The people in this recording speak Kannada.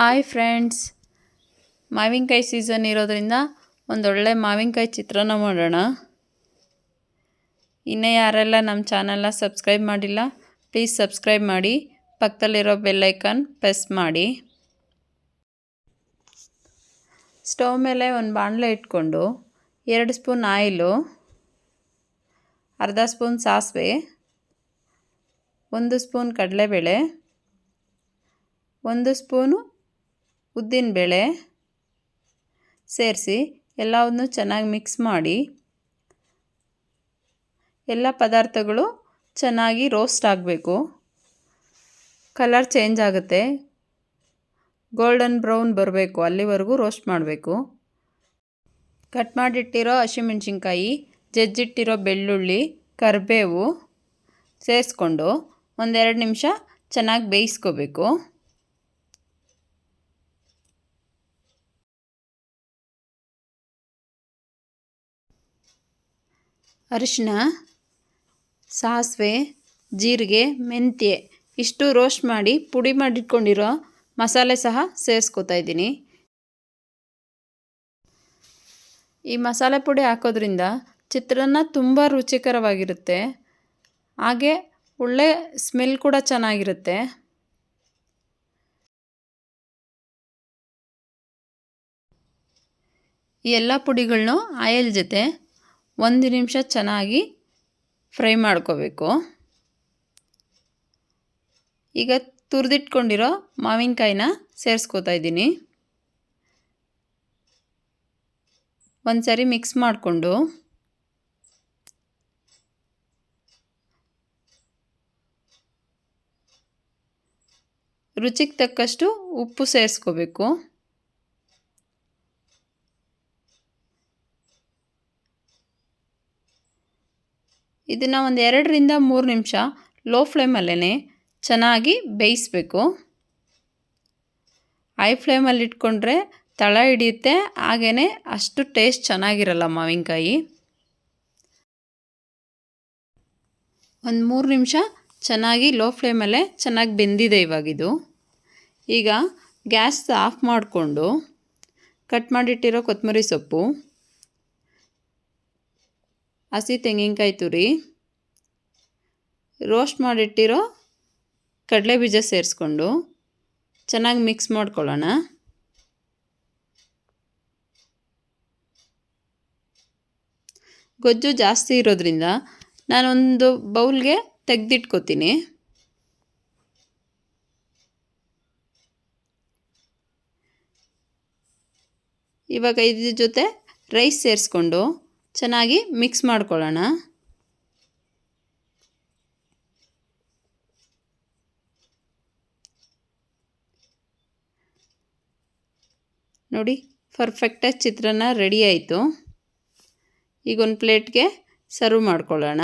Hi friends. ಮಾವಿನಕಾಯಿ ಸೀಸನ್ ಇರೋದ್ರಿಂದ ಒಂದೊಳ್ಳೆ ಮಾವಿನಕಾಯಿ ಚಿತ್ರಾನ್ನ ಮಾಡೋಣ. ಇನ್ನೂ ಯಾರೆಲ್ಲ ನಮ್ಮ ಚಾನಲ್ನ ಸಬ್ಸ್ಕ್ರೈಬ್ ಮಾಡಿಲ್ಲ, ಪ್ಲೀಸ್ ಸಬ್ಸ್ಕ್ರೈಬ್ ಮಾಡಿ, ಪಕ್ಕದಲ್ಲಿರೋ ಬೆಲ್ಲೈಕನ್ ಪ್ರೆಸ್ ಮಾಡಿ. ಸ್ಟವ್ ಮೇಲೆ ಒಂದು ಬಾಣಲೆ ಇಟ್ಕೊಂಡು ಎರಡು ಸ್ಪೂನ್ ಆಯಿಲು, ಅರ್ಧ ಸ್ಪೂನ್ ಸಾಸಿವೆ, ಒಂದು ಸ್ಪೂನ್ ಕಡಲೆಬೇಳೆ, ಒಂದು ಸ್ಪೂನು ಉದ್ದಿನಬೇಳೆ ಸೇರಿಸಿ ಎಲ್ಲವನ್ನು ಚೆನ್ನಾಗಿ ಮಿಕ್ಸ್ ಮಾಡಿ ಎಲ್ಲ ಪದಾರ್ಥಗಳು ಚೆನ್ನಾಗಿ ರೋಸ್ಟ್ ಆಗಬೇಕು. ಕಲರ್ ಚೇಂಜ್ ಆಗುತ್ತೆ. ಗೋಲ್ಡನ್ ಬ್ರೌನ್ ಬರಬೇಕು. ಅಲ್ಲಿವರೆಗೂ ರೋಸ್ಟ್ ಮಾಡಬೇಕು. ಕಟ್ ಮಾಡಿಟ್ಟಿರೋ ಹಸಿಮೆಣ್ಸಿನ್ಕಾಯಿ, ಜಜ್ಜಿಟ್ಟಿರೋ ಬೆಳ್ಳುಳ್ಳಿ, ಕರಿಬೇವು ಸೇರಿಸ್ಕೊಂಡು ಒಂದೆರಡು ನಿಮಿಷ ಚೆನ್ನಾಗಿ ಬೇಯಿಸ್ಕೋಬೇಕು. ಅರಿಶಿನ, ಸಾಸಿವೆ, ಜೀರಿಗೆ, ಮೆಂತ್ಯೆ ಇಷ್ಟು ರೋಸ್ಟ್ ಮಾಡಿ ಪುಡಿ ಮಾಡಿಟ್ಕೊಂಡಿರೋ ಮಸಾಲೆ ಸಹ ಸೇರಿಸ್ಕೊತಾ ಇದ್ದೀನಿ. ಈ ಮಸಾಲೆ ಪುಡಿ ಹಾಕೋದ್ರಿಂದ ಚಿತ್ರಾನ್ನ ತುಂಬ ರುಚಿಕರವಾಗಿರುತ್ತೆ. ಹಾಗೆ ಒಳ್ಳೆ ಸ್ಮೆಲ್ ಕೂಡ ಚೆನ್ನಾಗಿರುತ್ತೆ. ಈ ಎಲ್ಲ ಪುಡಿಗಳನ್ನೂ ಆಯಲ್ ಜೊತೆ ಒಂದು ನಿಮಿಷ ಚೆನ್ನಾಗಿ ಫ್ರೈ ಮಾಡ್ಕೋಬೇಕು. ಈಗ ತುರಿದಿಟ್ಕೊಂಡಿರೋ ಮಾವಿನಕಾಯಿನ ಸೇರಿಸ್ಕೋತಾ ಇದ್ದೀನಿ. ಒಂದು ಸರಿ ಮಿಕ್ಸ್ ಮಾಡಿಕೊಂಡು ರುಚಿಗೆ ತಕ್ಕಷ್ಟು ಉಪ್ಪು ಸೇರಿಸ್ಕೋಬೇಕು. ಇದನ್ನು ಒಂದು ಎರಡರಿಂದ ಮೂರು ನಿಮಿಷ ಲೋ ಫ್ಲೇಮಲ್ಲೇ ಚೆನ್ನಾಗಿ ಬೇಯಿಸಬೇಕು. ಹೈ ಫ್ಲೇಮಲ್ಲಿ ಇಟ್ಕೊಂಡ್ರೆ ತಳ ಹಿಡಿಯುತ್ತೆ ಹಾಗೆಯೇ ಅಷ್ಟು ಟೇಸ್ಟ್ ಚೆನ್ನಾಗಿರಲ್ಲ ಮಾವಿನಕಾಯಿ. ಒಂದು ಮೂರು ನಿಮಿಷ ಚೆನ್ನಾಗಿ ಲೋ ಫ್ಲೇಮಲ್ಲೇ ಚೆನ್ನಾಗಿ ಬೆಂದಿದೆ ಇವಾಗಿದು. ಈಗ ಗ್ಯಾಸ್ ಆಫ್ ಮಾಡಿಕೊಂಡು ಕಟ್ ಮಾಡಿಟ್ಟಿರೋ ಕೊತ್ತಂಬರಿ ಸೊಪ್ಪು. ಹಸಿ ತೆಂಗಿನಕಾಯಿ ತುರಿ ರೋಸ್ಟ್ ಮಾಡಿಟ್ಟಿರೋ ಕಡಲೆ ಬೀಜ ಸೇರಿಸ್ಕೊಂಡು ಚೆನ್ನಾಗಿ ಮಿಕ್ಸ್ ಮಾಡ್ಕೊಳ್ಳೋಣ. ಗೊಜ್ಜು ಜಾಸ್ತಿ ಇರೋದ್ರಿಂದ ನಾನೊಂದು ಬೌಲ್ಗೆ ತೆಗೆದಿಟ್ಕೋತೀನಿ. ಇವಾಗ ಇದ್ರ ಜೊತೆ ರೈಸ್ ಸೇರಿಸ್ಕೊಂಡು ಚೆನ್ನಾಗಿ ಮಿಕ್ಸ್ ಮಾಡ್ಕೊಳ್ಳೋಣ. ನೋಡಿ ಪರ್ಫೆಕ್ಟಾಗಿ ಚಿತ್ರಾನ್ನ ರೆಡಿ ಆಯಿತು. ಈಗ ಒಂದು ಪ್ಲೇಟ್ಗೆ ಸರ್ವ್ ಮಾಡ್ಕೊಳ್ಳೋಣ.